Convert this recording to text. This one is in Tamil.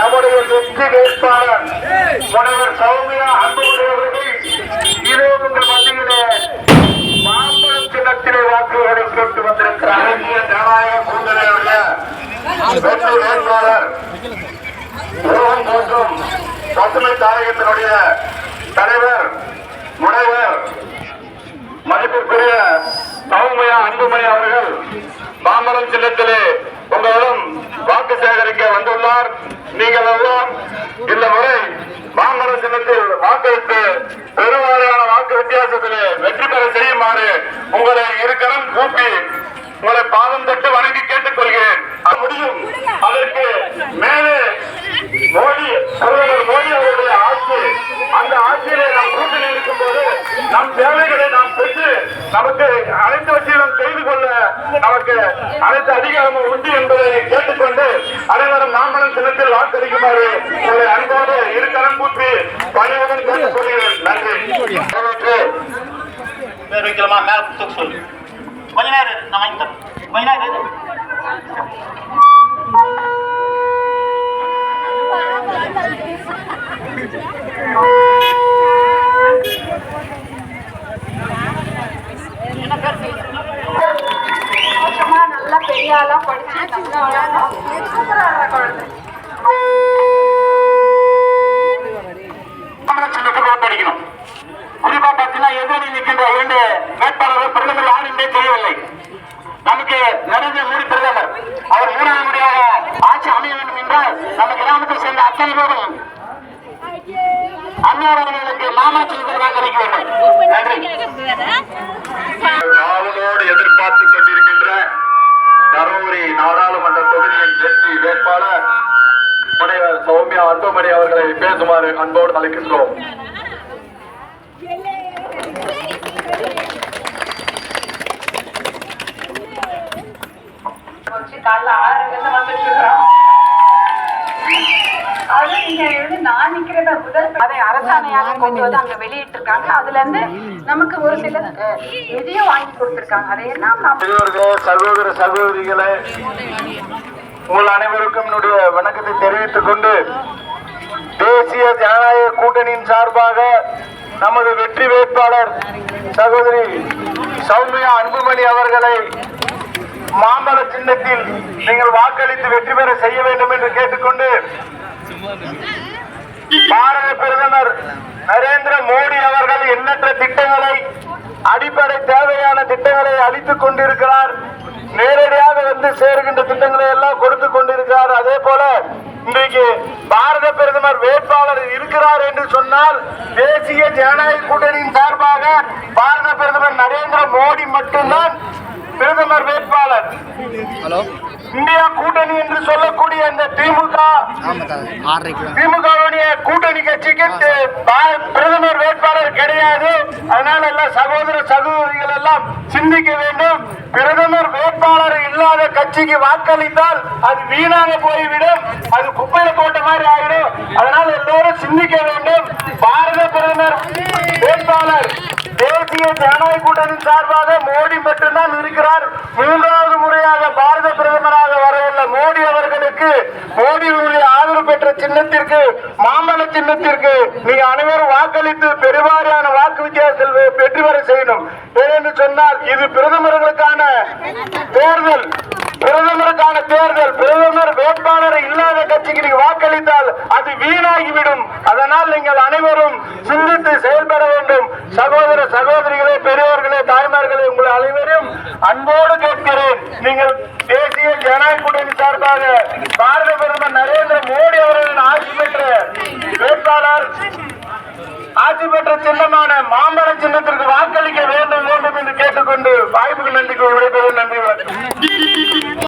நம்முடைய வெற்றி வேட்பாளர் முனைவர் சௌமியா அன்புடையவர்கள் இதோ உங்கள் மத்தியிலே மாம்பழம் சின்னத்திலே வாக்குகளை கேட்டு வந்திருக்கிறார். இந்திய ஜனநாயக கூட்டணியுடைய வெற்றி வேட்பாளர் மோகன் போன்றும் பசுமை தாயகத்தினுடைய தலைவர் முனைவர் மதிப்பிற்குரிய சௌமியா அன்புமணி அவர்கள் மாம்பழம் சின்னத்திலே உங்களிடம் வாக்கு சேகரிக்க வந்துள்ளார். நீங்கள் எல்லாம் இந்த முறை மாம்பழம் சின்னத்தில் வாக்களித்து பெருவாரியான வாக்கு வித்தியாசத்திலே வெற்றி பெற செய்யுமாறு உங்களை இருக்கரம் கூப்பி உங்களை பாதம் தட்டு வணங்கி கேட்டுக் கொள்கிறேன் அது முடியும். அதற்கு மேலே மோடி பிரதமர் மோடி அவருடைய ஆட்சி. அந்த ஆட்சியிலே நாம் கூட்டணி இருக்கும்போது நம் தேவைகளை நாம் பெற்று நமக்கு அனைத்து வச்சிலும் செய்து கொள்ள நமக்கு அனைத்து அதிகாரமும் உண்டு என்பதை சின்னத்தில் வாக்களிக்குமாறு உங்களை அன்போடு இருக்கரம் கூப்பி பணியுடன் கேட்டுக் கொள்கிறேன். நன்றி. பேர் வைக்கலாமா? மேல சொல்லு. கொஞ்ச நேரம் நான் வாங்கி தரேன். கொஞ்ச நேரம் நல்லா பெரிய ஆளா படிச்சு நல்லா நமக்கு நரேந்திர மோடி பிரதமர். அவர் மூணாவது முறையாக ஆட்சி அமைய வேண்டும் என்றால் நம்ம கிராமத்தை சேர்ந்த அத்தனை பேரும் அன்னாரவர்களுக்கு மாமாச்சி வாக்களிக்க வேண்டும். நன்றி. ஆவலோடு கொண்டிருக்கின்ற தருமபுரி நாடாளுமன்ற தொகுதியின் வெற்றி வேட்பாளர் முனைவர் சௌமியா அன்புமணி அவர்களை பேசுமாறு அன்போடு அழைக்கின்றோம் வச்சு காலைல ஆறு இருந்து வந்துட்டு இருக்கிறோம் அது நீங்க வந்து நான் நிக்கிறத முதல் அதை அரசாணையாக கொண்டு வந்து அங்க வெளியிட்டிருக்காங்க. அதுல இருந்து நமக்கு ஒரு சில நிதியை வாங்கி கொடுத்திருக்காங்க. அதையெல்லாம் சகோதர சகோதரிகளை உங்கள் அனைவருக்கும் என்னுடைய வணக்கத்தை தெரிவித்துக் கொண்டு தேசிய ஜனநாயக கூட்டணியின் சார்பாக நமது வெற்றி வேட்பாளர் சகோதரி சௌமியா அன்புமணி அவர்களை மாம்பழ சின்னத்தில் நீங்கள் வாக்களித்து வெற்றி பெற செய்ய வேண்டும் என்று கேட்டுக்கொண்டு பாரத பிரதமர் நரேந்திர மோடி அவர்கள் எண்ணற்ற திட்டங்களை அடிப்படை தேவையான திட்டங்களை அளித்துக் கொண்டிருக்கிறார். நேரடியாக வந்து சேருகின்ற திட்டங்களை எல்லாம் கொடுத்து கொண்டிருக்கிறார். அதே போல இன்றைக்கு பாரத பிரதமர் வேட்பாளர் இருக்கிறார் என்று சொன்னால் தேசிய ஜனநாயக கூட்டணியின் சார்பாக பாரத பிரதமர் நரேந்திர மோடி மட்டும்தான் பிரதமர் வேட்பாளர். இந்தியா கூட்டணி என்று சொல்லக்கூடிய இந்த திமுக திமுகவுடைய கூட்டணி கட்சிக்கு பிரதமர் வேட்பாளர் கிடையாது. அதனால எல்லாம் சகோதர சகோதரிகள் எல்லாம் சிந்திக்க வேண்டும். பிரதமர் வேட்பாளர் இல்லாத கட்சிக்கு வாக்களித்தால் அது வீணாக போய்விடும். அது குப்பையில போட்ட மாதிரி ஆகிடும் அதனால எல்லோரும் சிந்திக்க வேண்டும். பாரத பிரதமர் வேட்பாளர் தேசிய ஜனநாயக கூட்டணி சார்பாக மோடி மட்டும்தான் இருக்கிறார். மூன்றாவது முறையாக பாரத பிரதமராக வரவுள்ள மோடி அவர்களுக்கு மோடியுடைய ஆதரவு பெற்ற சின்னத்திற்கு மாமல்ல சின்னத்திற்கு நீங்க அனைவரும் வாக்களித்து பெருவாரியான வாக்கு வித்தியாசத்தில் வெ- வெற்றி பெற செய்யணும். ஏனென்று சொன்னால் இது பிரதமர்களுக்கான தேர்தல். பிரதமருக்கான தேர்தல். பிரதமர் வேட்பாளர் இல்லாத கட்சிக்கு நீங்க வாக்களித்தால் அது வீணாகிவிடும். ஆனால் நீங்கள் அனைவரும் சிந்தித்து செயல்பட வேண்டும். சகோதர சகோதரிகளே பெரியவர்களே தாய்மார்களே உங்களை அனைவரும் அன்போடு கேட்கிறேன். நீங்கள் தேசிய ஜனநாயக கூட்டணி சார்பாக பாரத பிரதமர் நரேந்திர மோடி அவர்களின் ஆட்சி பெற்ற வேட்பாளர் ஆட்சி பெற்ற சின்னமான மாம்பழ சின்னத்திற்கு வாக்களிக்க வேண்டும் வேண்டும் என்று கேட்டுக்கொண்டு வாய்ப்புக்கு நன்றி விடைபெறும் நன்றி வணக்கம்.